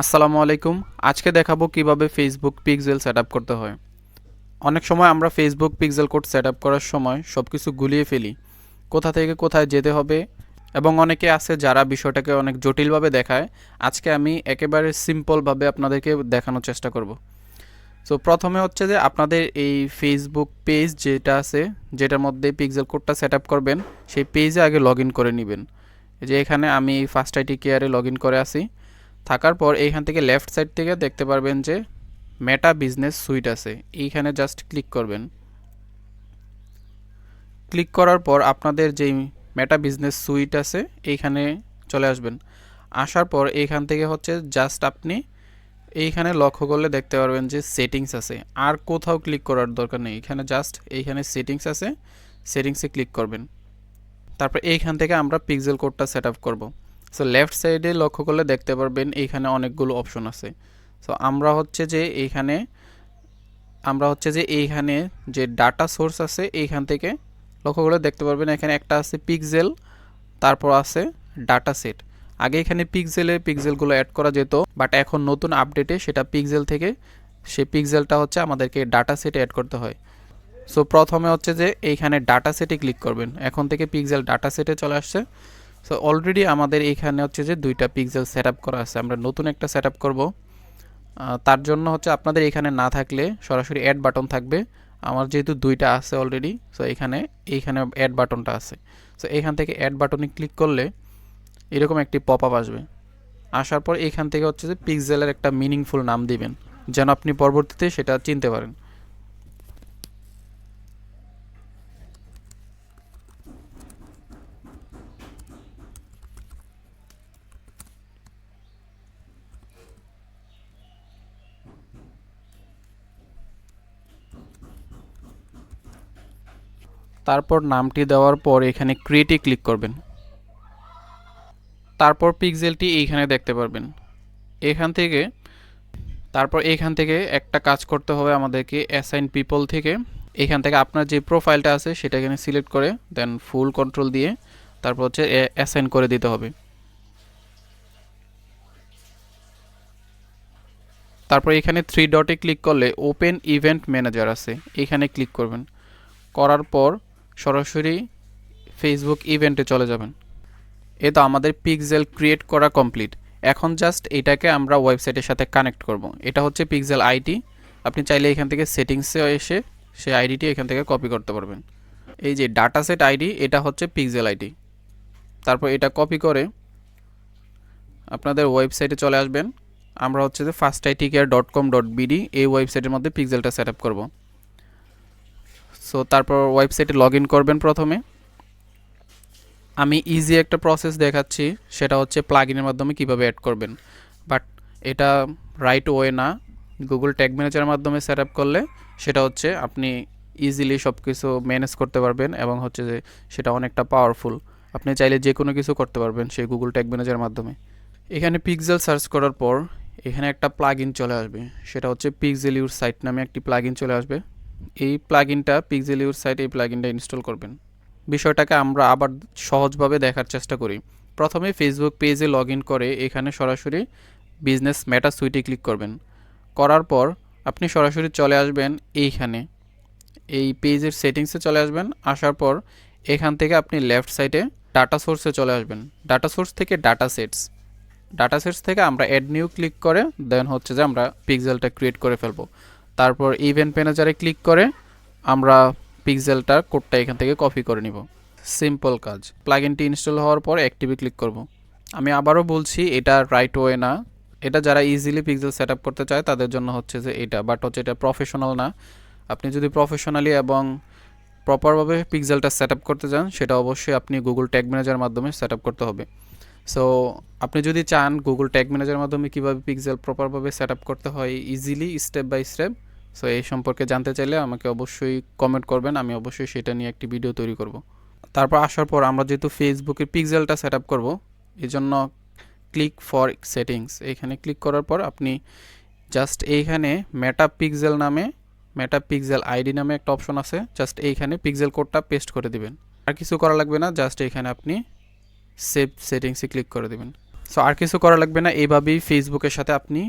আসসালামু আলাইকুম। আজকে দেখাবো কীভাবে ফেসবুক পিক্সেল সেট করতে হয়। অনেক সময় আমরা ফেসবুক পিক্সেল কোড সেট করার সময় সব কিছু গুলিয়ে ফেলি। কোথা থেকে কোথায় যেতে হবে? এবং অনেকে আছে যারা বিষয়টাকে অনেক জটিলভাবে দেখায়। আজকে আমি একেবারে সিম্পলভাবে আপনাদেরকে দেখানোর চেষ্টা করব। সো প্রথমে হচ্ছে যে আপনাদের এই ফেসবুক পেজ যেটা আছে, যেটার মধ্যে পিক্সেল কোডটা সেট করবেন, সেই পেজে আগে লগ করে নেবেন। যে এখানে আমি ফার্স্ট আইটি কেয়ারে লগ করে আসি। থাকার পর এইখান থেকে লেফট সাইড থেকে দেখতে পারবেন যে মেটা বিজনেস সুইট আছে। এইখানে জাস্ট ক্লিক করবেন। ক্লিক করার পর আপনাদের যেই মেটা বিজনেস সুইট আছে, এইখানে চলে আসবেন। আসার পর এইখান থেকে হচ্ছে জাস্ট আপনি এইখানে লক্ষ্য করলে দেখতে পারবেন যে সেটিংস আছে। আর কোথাও ক্লিক করার দরকার নেই। এখানে জাস্ট এইখানে সেটিংস আছে সেটিংসে ক্লিক করবেন। তারপর এইখান থেকে আমরা পিক্সেল কোডটা সেট আপ করব। সো লেফট সাইডে লক্ষ্য করলে দেখতে পারবেন এইখানে অনেকগুলো অপশন আছে। সো আমরা হচ্ছে যে এইখানে আমরা হচ্ছে যে এইখানে যে ডাটা সোর্স আছে এইখান থেকে লক্ষ্য করলে দেখতে পারবেন এখানে একটা আছে পিকজেল তারপর আছে ডাটা সেট আগে এখানে পিকজেলে পিকজেলগুলো অ্যাড করা যেত বাট এখন নতুন আপডেটে সেটা পিকজেল থেকে, সেই পিকজেলটা হচ্ছে আমাদেরকে ডাটা সেটে অ্যাড করতে হয়। সো প্রথমে হচ্ছে যে এইখানে ডাটা সেটে ক্লিক করবেন। এখন থেকে পিকজেল ডাটা সেটে চলে আসছে। সো অলরেডি আমাদের এখানে হচ্ছে যে দুইটা পিক্সেল সেট করা আছে। আমরা নতুন একটা সেট আপ করব তার জন্য হচ্ছে আপনাদের এখানে না থাকলে সরাসরি অ্যাড বাটন থাকবে। আমার যেহেতু দুইটা আছে অলরেডি সো এখানে এইখানে অ্যাড বাটনটা আছে। সো এখান থেকে অ্যাড বাটনে ক্লিক করলে এরকম একটি পপ আপ আসবে। আসার পর এখান থেকে হচ্ছে যে পিক্সেলের একটা মিনিংফুল নাম দিবেন। যেন আপনি পরবর্তীতে সেটা চিনতে পারেন। তারপর নামটি দেওয়ার পর এখানে ক্রিয়েটে ক্লিক করবেন। তারপর পিক্সেলটি এইখানে দেখতে পারবেন। এখান থেকে, তারপর এখান থেকে একটা কাজ করতে হবে আমাদেরকে অ্যাসাইন পিপল থেকে। এখান থেকে আপনার যে প্রোফাইলটা আছে সেটা এখানে সিলেক্ট করে দেন ফুল কন্ট্রোল দিয়ে তারপর হচ্ছে অ্যাসাইন করে দিতে হবে। তারপর এখানে থ্রি ডটে ক্লিক করলে ওপেন ইভেন্ট ম্যানেজার আছে, এখানে ক্লিক করবেন। করার পর সরাসরি ফেসবুক ইভেন্টে চলে যাবেন। এ তো আমাদের পিক্সেল ক্রিয়েট করা কমপ্লিট এখন জাস্ট এটাকে আমরা ওয়েবসাইটের সাথে কানেক্ট করব। এটা হচ্ছে পিক্সেল আইডি আপনি চাইলে এখান থেকে সেটিংসে এসে সেই আইডিটি এখান থেকে কপি করতে পারবেন। এই যে ডাটা সেট আইডি এটা হচ্ছে পিক্সেল আইডি তারপর এটা কপি করে আপনাদের ওয়েবসাইটে চলে আসবেন। আমরা হচ্ছে যে first IT care dot com dot BD এই ওয়েবসাইটের মধ্যে পিক্সেলটা সেট আপ করব। সো তারপর ওয়েবসাইটে লগ করবেন প্রথমে। আমি ইজি একটা প্রসেস দেখাচ্ছি, সেটা হচ্ছে প্লাগ ইনের মাধ্যমে কীভাবে অ্যাড করবেন। বাট এটা রাইট ওয়ে না। গুগল ট্যাগ ম্যানেজারের মাধ্যমে সেট আপ করলে সেটা হচ্ছে আপনি ইজিলি সব কিছু ম্যানেজ করতে পারবেন এবং হচ্ছে যে সেটা অনেকটা পাওয়ারফুল আপনি চাইলে যে কোনো কিছু করতে পারবেন সেই গুগল ট্যাগ ম্যানেজারের মাধ্যমে। এখানে পিক্সেল সার্চ করার পর এখানে একটা প্লাগ চলে আসবে। সেটা হচ্ছে পিক্সেল ইউর সাইট নামে একটি প্লাগ চলে আসবে। এই প্লাগইনটা পিক্সেল ইউর সাইটে এই প্লাগইনটা ইনস্টল করবেন। বিষয়টাকে আমরা আবার সহজভাবে দেখার চেষ্টা করি। প্রথমে ফেসবুক পেজে লগ করে এখানে সরাসরি বিজনেস মেটা সুইটে ক্লিক করবেন। করার পর আপনি সরাসরি চলে আসবেন এইখানে। এই পেজের সেটিংসে চলে আসবেন। আসার পর এখান থেকে আপনি লেফট সাইডে ডাটা সোর্সে চলে আসবেন। ডাটা সোর্স থেকে ডাটা সেটস ডাটা সেটস থেকে আমরা অ্যাড নিউ ক্লিক করে দেন হচ্ছে যে আমরা পিক্সেলটা ক্রিয়েট করে ফেলব। তারপর ইভেন্ট ম্যানেজারে ক্লিক করে আমরা পিক্সেলটার কোডটা এখান থেকে কপি করে নিব। সিম্পল কাজ। প্লাগইনটি ইনস্টল হওয়ার পর অ্যাক্টিভে ক্লিক করব। আমি আবারও বলছি, এটা রাইট ওয়ে না। এটা যারা ইজিলি পিক্সেল সেট করতে চায়, তাদের জন্য হচ্ছে যে এটা। বাট হচ্ছে এটা প্রফেশনাল না। আপনি যদি প্রফেশনালি এবং প্রপারভাবে পিক্সেলটা সেট করতে চান, সেটা অবশ্যই আপনি গুগল ট্যাগ ম্যানেজার মাধ্যমে সেট করতে হবে। সো আপনি যদি চান গুগল ট্যাগ ম্যানেজারের মাধ্যমে কীভাবে পিক্সেল প্রপারভাবে সেট আপ করতে হয় easily step by step so এই সম্পর্কে জানতে চাইলে আমাকে অবশ্যই কমেন্ট করবেন, আমি অবশ্যই সেটা নিয়ে একটি ভিডিও তৈরি করব। তারপর আসার পর আমরা যেহেতু ফেসবুকের পিক্সেলটা সেট আপ করব এই জন্য ক্লিক ফর সেটিংস এখানে ক্লিক করার পর আপনি জাস্ট এইখানে মেটা পিক্সেল নামে মেটা পিক্সেল আইডি নামে একটা অপশন আছে জাস্ট এইখানে পিক্সেল কোডটা পেস্ট করে দিবেন। আর কিছু করা লাগবে না জাস্ট এইখানে আপনি সেভ সেটিংসে ক্লিক করে দেবেন। সো আর কিছু করা লাগবে না, এইভাবেই ফেসবুকের সাথে আপনি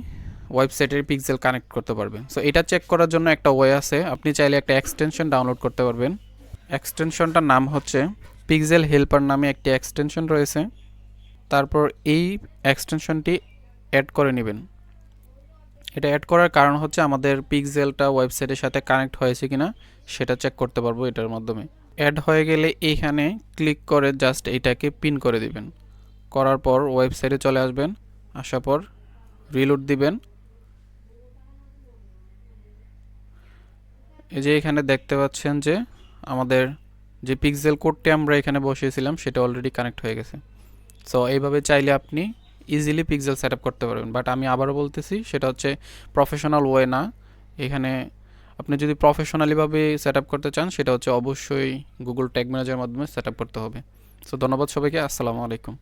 ওয়েবসাইটের পিক্সেল কানেক্ট করতে পারবেন। সো এটা চেক করার জন্য একটা ওয়ে আছে, আপনি চাইলে একটা এক্সটেনশন ডাউনলোড করতে পারবেন। এক্সটেনশনটার নাম হচ্ছে পিক্সেল হেল্পার নামে একটি এক্সটেনশন রয়েছে। তারপর এই এক্সটেনশনটি অ্যাড করে নেবেন। এটা অ্যাড করার কারণ হচ্ছে আমাদের পিক্সেলটা ওয়েবসাইটের সাথে কানেক্ট হয়েছে কিনা, সেটা চেক করতে পারব এটার মাধ্যমে। অ্যাড হয়ে গেলে এইখানে ক্লিক করে জাস্ট এইটাকে পিন করে দিবেন। করার পর ওয়েবসাইটে চলে আসবেন। আসার পর রিলোড দিবেন। এই যে এখানে দেখতে পাচ্ছেন যে আমাদের যে পিক্সেল কোডটি আমরা এখানে বসিয়েছিলাম, সেটা অলরেডি কানেক্ট হয়ে গেছে। সো এইভাবে চাইলে আপনি ইজিলি পিক্সেল সেট করতে পারবেন। বাট আমি আবারও বলতেছি, সেটা হচ্ছে প্রফেশনাল ওয়ে না। এখানে আপনি যদি প্রফেশনালিভাবে সেট আপ করতে চান, সেটা হচ্ছে অবশ্যই গুগল ট্যাগ ম্যানেজারের মাধ্যমে সেট আপ করতে হবে। সো ধন্যবাদ সবাইকে, আসসালামু আলাইকুম।